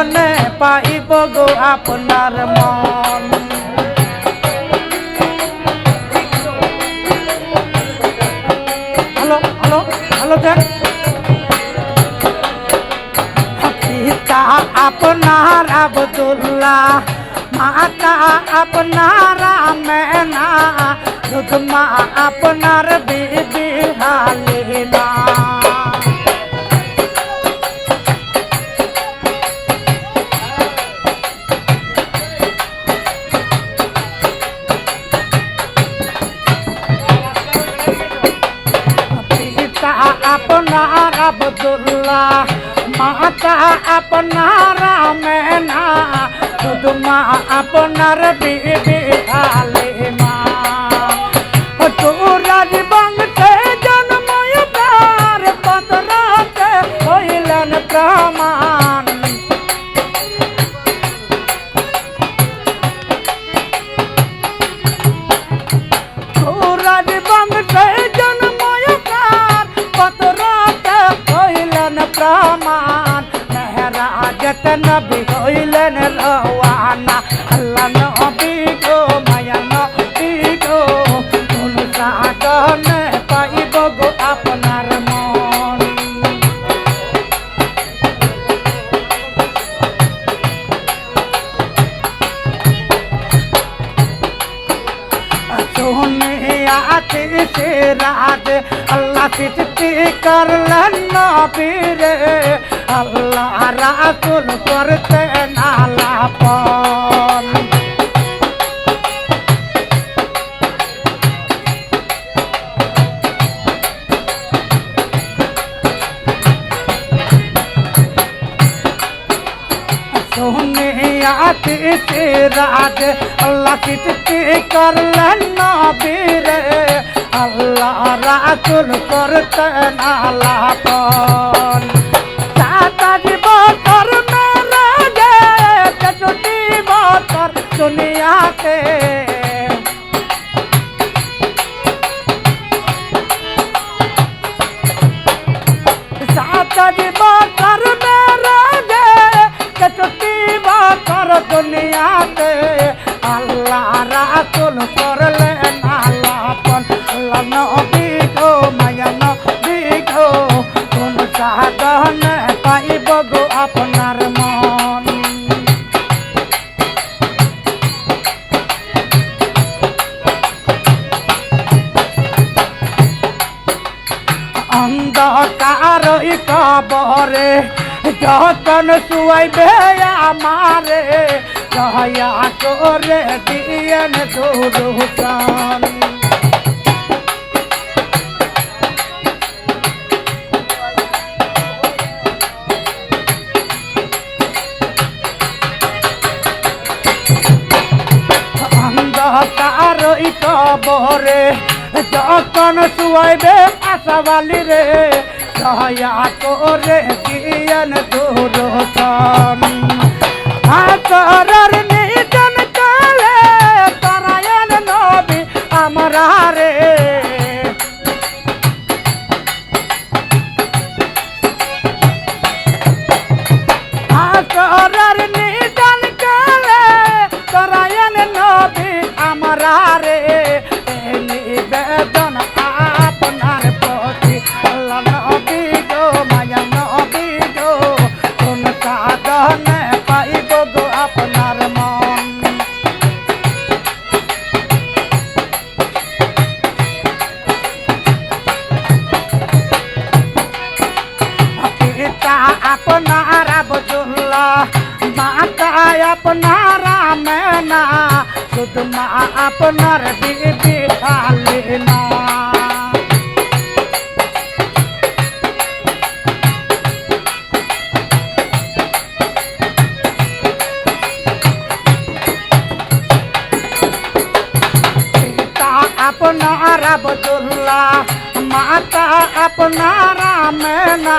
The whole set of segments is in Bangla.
সাধনে পাইব গো আপনার মন। হ্যালো হ্যালো হ্যালো, দেখ। পিতা আপনার আবদুল্লাহ, মাতা আপনার মেনা দুধ মা আপনার বিবি আপনার আবদুল্লাহ মাতা আপনার মেনা শুধু মা আপনার বিবি আলিমা মেহরাজত নবী হইলেন রওয়ানা আল্লাহ নবী গো মায়া নবী গো কোন সাধনে পাইব গো আপনার মন সোনিয়াতে সে রাত আল্লাহ সৃষ্টি করলেন নবীরে আল্লাহ রাসুল করতে নালাপন সোনিয়াতে রাত আল্লাহ সৃষ্টি করলেন নবীরে। আল্লাহ রাসুল করতে নালাপন দুনিয়াতে সাতাশ বছর মেরে গে তেষট্টি বছর দুনিয়াতে আল্লাহ কবরে যতন শুয়াইবে আমারে দয়া করে দিয়েন দুরুকান অন্ধকার কবরে যখন শুয়াইবে আশাবালি রে দয়া করে দিয়েন দুরুকান আসরের নিজন কালে তারায়ণ নবী আমরা রে আসরের নিজন কালে তারায়ণ নবী আমরা রে নিবেদন মাতায় আপনার মেনা শুধু মা আপনার বিবি খালি না আপনার আবদুল্লাহ মাতা আপনার মেনা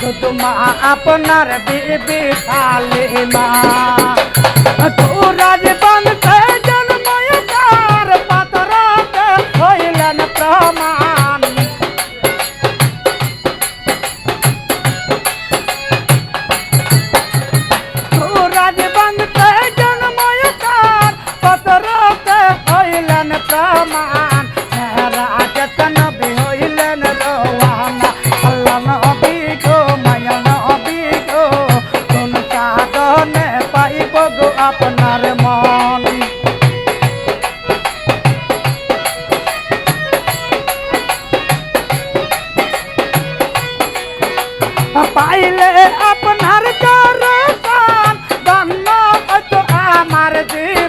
শুধু মা আপনার বিবি সালিমা তুরাজ বনতে জন্ময়কার পাতরাতে হইলেন প্রমাণ পাইলে